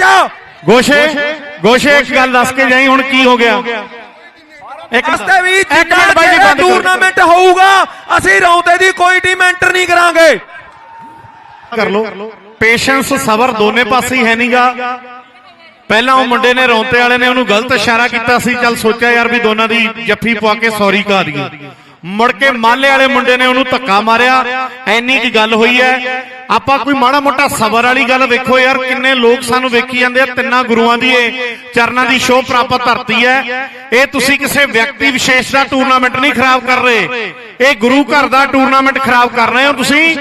Match ਗੋਸ਼ੇ ਗੋਸ਼ੇ ਇੱਕ ਗੱਲ ਦੱਸ ਕੇ ਜਾਈ ਹੁਣ ਕੀ ਹੋ ਗਿਆ? ਇੱਕ ਅਸਤੇ ਵੀ ਇੱਕ ਮਿੰਟ ਬਾਈ ਜੀ ਬੰਦ। ਟੂਰਨਾਮੈਂਟ ਹੋਊਗਾ ਅਸੀਂ ਰੌਂਤੇ ਦੀ ਕੋਈ ਟੀਮ ਐਂਟਰ ਨਹੀਂ ਕਰਾਂਗੇ। ਕਰ ਲੋ ਪੇਸ਼ੈਂਸ ਸਬਰ ਦੋਨੇ ਪਾਸੇ ਹੀ ਹੈ ਨਹੀਂਗਾ ਪਹਿਲਾਂ ਉਹ ਮੁੰਡੇ ਨੇ ਰੌਂਤੇ ਵਾਲੇ ਨੇ ਉਹਨੂੰ ਗਲਤ ਇਸ਼ਾਰਾ ਕੀਤਾ ਸੀ ਚੱਲ ਸੋਚਿਆ ਯਾਰ ਵੀ ਦੋਨਾਂ ਦੀ ਜੱਫੀ ਪਵਾ ਕੇ ਸੌਰੀ ਕਹਾ ਦਈਏ। ਮੁੜ ਕੇ ਮਾਲੇ ਵਾਲੇ ਮੁੰਡੇ ਨੇ ਉਹਨੂੰ ਧੱਕਾ ਮਾਰਿਆ। ਐਨੀ ਕੀ ਗੱਲ ਹੋਈ ਹੈ। ਆਪਾਂ ਕੋਈ ਮਾੜਾ ਮੋਟਾ ਸਬਰ ਵਾਲੀ ਗੱਲ ਵੇਖੋ ਯਾਰ, ਕਿੰਨੇ ਲੋਕ ਸਾਨੂੰ ਵੇਖੀ ਜਾਂਦੇ ਆ, ਤਿੰਨਾਂ ਗੁਰੂਆਂ ਦੀ ਇਹ, ਚਰਨਾਂ ਦੀ ਸ਼ੋਅ ਪ੍ਰਾਪਤ ਧਰਤੀ ਹੈ। ਇਹ ਤੁਸੀਂ ਕਿਸੇ ਵਿਅਕਤੀ ਵਿਸ਼ੇਸ਼ ਦਾ ਟੂਰਨਾਮੈਂਟ ਨਹੀਂ ਖਰਾਬ ਕਰ ਰਹੇ। ਇਹ ਗੁਰੂ ਘਰ ਦਾ ਟੂਰਨਾਮੈਂਟ ਖਰਾਬ ਕਰ ਰਹੇ ਹੋ ਤੁਸੀਂ।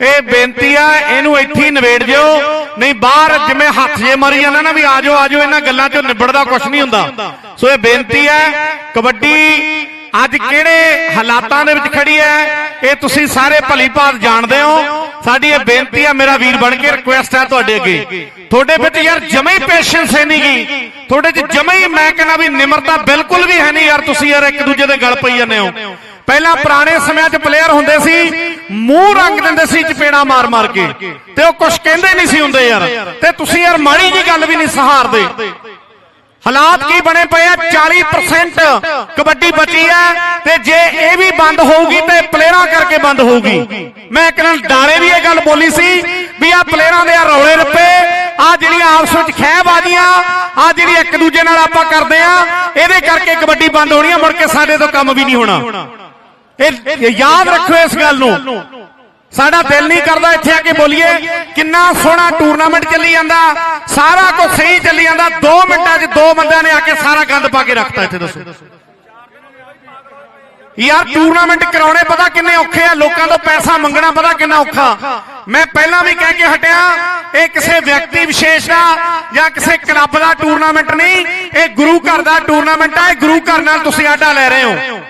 ਇਹ ਬੇਨਤੀ ਆ, ਇਹਨੂੰ ਇੱਥੇ ਹੀ ਨਿਬੇੜ ਜਿਓ ਨਹੀਂ, ਬਾਹਰ ਜਿਵੇਂ ਹੱਥ ਜੇ ਮਾਰੀ ਜਾਂਦਾ ਨਾ ਵੀ ਆਜੋ ਆਜੋ ਇਹਨਾਂ ਗੱਲਾਂ ਚੋਂ ਨਿਬੜਦਾ ਕੁਝ ਨਹੀਂ ਹੁੰਦਾ। ਸੋ ਇਹ ਬੇਨਤੀ ਹੈ, ਕਬੱਡੀ ਅੱਜ ਕਿਹੜੇ ਹਾਲਾਤਾਂ ਦੇ ਵਿੱਚ ਖੜੀ ਹੈ? ਇਹ ਤੁਸੀਂ ਸਾਰੇ ਭਲੀ ਭਾਤ ਜਾਣਦੇ ਹੋ। ਸਾਡੀ ਇਹ ਬੇਨਤੀ ਹੈ ਮੇਰਾ ਵੀਰ ਬਣ ਕੇ ਰਿਕੁਐਸਟ ਹੈ ਤੁਹਾਡੇ ਅੱਗੇ। ਤੁਹਾਡੇ ਵਿੱਚ ਯਾਰ ਜਮੇ ਹੀ ਪੇਸ਼ੈਂਸ ਹੈ ਨਹੀਂਗੀ ਤੁਹਾਡੇ 'ਚ ਜਮੇ ਹੀ ਮੈਂ ਕਹਿੰਦਾ ਵੀ ਨਿਮਰਤਾ ਬਿਲਕੁਲ ਵੀ ਹੈ ਨਹੀਂ ਯਾਰ, ਤੁਸੀਂ ਯਾਰ ਇੱਕ ਦੂਜੇ ਦੇ ਗਲ ਪਈ ਜਾਂਦੇ ਹੋ। ਪਹਿਲਾਂ ਪੁਰਾਣੇ ਸਮਿਆਂ 'ਚ ਪਲੇਅਰ ਹੁੰਦੇ ਸੀ, ਮੂੰਹ ਰੰਗ ਦਿੰਦੇ ਸੀ, ਚਪੇੜਾ ਮਾਰ ਮਾਰ ਕੇ। ਤੇ ਉਹ ਕੁਝ ਕਹਿੰਦੇ ਨਹੀਂ ਸੀ ਹੁੰਦੇ ਯਾਰ। ਤੇ ਤੁਸੀਂ ਯਾਰ ਮਾੜੀ ਜੀ ਗੱਲ ਵੀ ਨਹੀਂ ਸਹਾਰਦੇ। ਹਾਲਾਤ ਕੀ ਬਣੇ ਪਏ ਆ? 40% ਕਬੱਡੀ ਬਚੀ ਹੈ ਤੇ ਜੇ ਇਹ ਵੀ ਬੰਦ ਹੋਊਗੀ ਤੇ ਪਲੇਅਰਾਂ ਕਰਕੇ ਬੰਦ ਹੋਊਗੀ। ਮੈਂ ਇੱਕ ਨਾਲ ਡਾਰੇ ਵੀ ਇਹ ਗੱਲ ਬੋਲੀ ਸੀ ਵੀ ਆ ਪਲੇਅਰਾਂ ਦੇ ਆ ਰੌਲੇ ਰੱਪੇ। ਆ ਜਿਹੜੀਆਂ ਆਪਸ ਵਿੱਚ ਖਹਿਬਾਜ਼ੀਆਂ ਆ ਜਿਹੜੀ ਇੱਕ ਦੂਜੇ ਨਾਲ ਆਪਾਂ ਕਰਦੇ ਆ ਇਹਦੇ ਕਰਕੇ ਕਬੱਡੀ ਬੰਦ ਹੋਣੀ ਆ ਮੁੜ ਕੇ ਸਾਡੇ ਤੋਂ ਕੰਮ ਵੀ ਨਹੀਂ ਹੋਣਾ। ਇਹ ਯਾਦ ਰੱਖੋ ਇਸ ਗੱਲ ਨੂੰ। ਸਾਡਾ ਦਿਲ ਨਹੀਂ ਕਰਦਾ ਇੱਥੇ ਆ ਕੇ ਬੋਲੀਏ। ਕਿੰਨਾ ਸੋਹਣਾ ਟੂਰਨਾਮੈਂਟ ਚੱਲੀ ਜਾਂਦਾ। ਸਾਰਾ ਕੁਝ ਸਹੀ ਚੱਲੀ ਜਾਂਦਾ। 2 ਮਿੰਟਾਂ 'ਚ ਦੋ ਬੰਦਿਆਂ ਨੇ ਆ ਕੇ ਸਾਰਾ ਗੰਦ ਪਾ ਕੇ ਰੱਖਤਾ ਇੱਥੇ ਦੱਸੋ। ਯਾਰ ਟੂਰਨਾਮੈਂਟ ਕਰਾਉਣੇ ਪਤਾ ਕਿੰਨੇ ਔਖੇ ਆ। ਲੋਕਾਂ ਤੋਂ ਪੈਸਾ ਮੰਗਣਾ ਪਤਾ ਕਿੰਨਾ ਔਖਾ। ਮੈਂ ਪਹਿਲਾਂ ਵੀ ਕਹਿ ਕੇ ਹਟਿਆ ਇਹ ਕਿਸੇ ਵਿਅਕਤੀ ਵਿਸ਼ੇਸ਼ ਦਾ ਜਾਂ ਕਿਸੇ ਕਲੱਬ ਦਾ ਟੂਰਨਾਮੈਂਟ ਨਹੀਂ। ਇਹ ਗੁਰੂ ਘਰ ਦਾ ਟੂਰਨਾਮੈਂਟ ਆ। ਇਹ ਗੁਰੂ ਘਰ ਨਾਲ ਤੁਸੀਂ ਆਡਾ ਲੈ ਰਹੇ ਹੋ।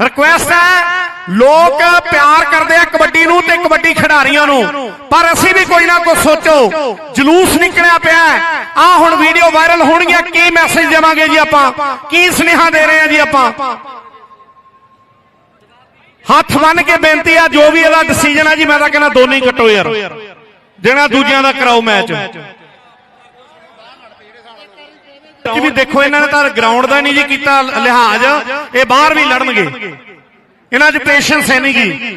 ਰਿਕੁਐਸਟ ਹੈ ਲੋਕ ਪਿਆਰ ਕਰਦੇ ਆ ਕਬੱਡੀ ਨੂੰ ਤੇ ਕਬੱਡੀ ਖਿਡਾਰੀਆਂ ਨੂੰ। ਪਰ ਅਸੀਂ ਵੀ ਕੋਈ ਨਾ ਕੋਈ ਸੋਚੋ, ਜਲੂਸ ਨਿਕਲਿਆ ਪਿਆ ਆ ਹੁਣ ਵੀਡੀਓ ਵਾਇਰਲ ਹੋਣਗੀਆਂ, ਕੀ ਮੈਸੇਜ ਦੇਵਾਂਗੇ ਜੀ ਆਪਾਂ? ਕੀ ਸੁਨੇਹਾ ਦੇ ਰਹੇ ਆ ਜੀ ਆਪਾਂ? ਹੱਥ ਬੰਨ ਕੇ ਬੇਨਤੀ ਆ, ਜੋ ਵੀ ਇਹਦਾ ਡਿਸੀਜਨ ਆ ਜੀ, ਮੈਂ ਤਾਂ ਕਹਿੰਦਾ ਦੋਨੇ ਹੀ ਕੱਟੋ ਯਾਰ। ਜਿਹੜਾ ਦੂਜਿਆਂ ਦਾ ਕਰਾਓ ਮੈਚ ਕਿ ਵੀ ਦੇਖੋ, ਇਹਨਾਂ ਨੇ ਤਾਂ ਗਰਾਊਂਡ ਦਾ ਨਹੀਂ ਜੀ ਕੀਤਾ ਲਿਹਾਜ਼, ਇਹ ਬਾਹਰ ਵੀ ਲੜਨਗੇ। ਇਹਨਾਂ 'ਚ ਪੇਸ਼ੈਂਸ ਹੈ ਨਹੀਂ ਗੀ।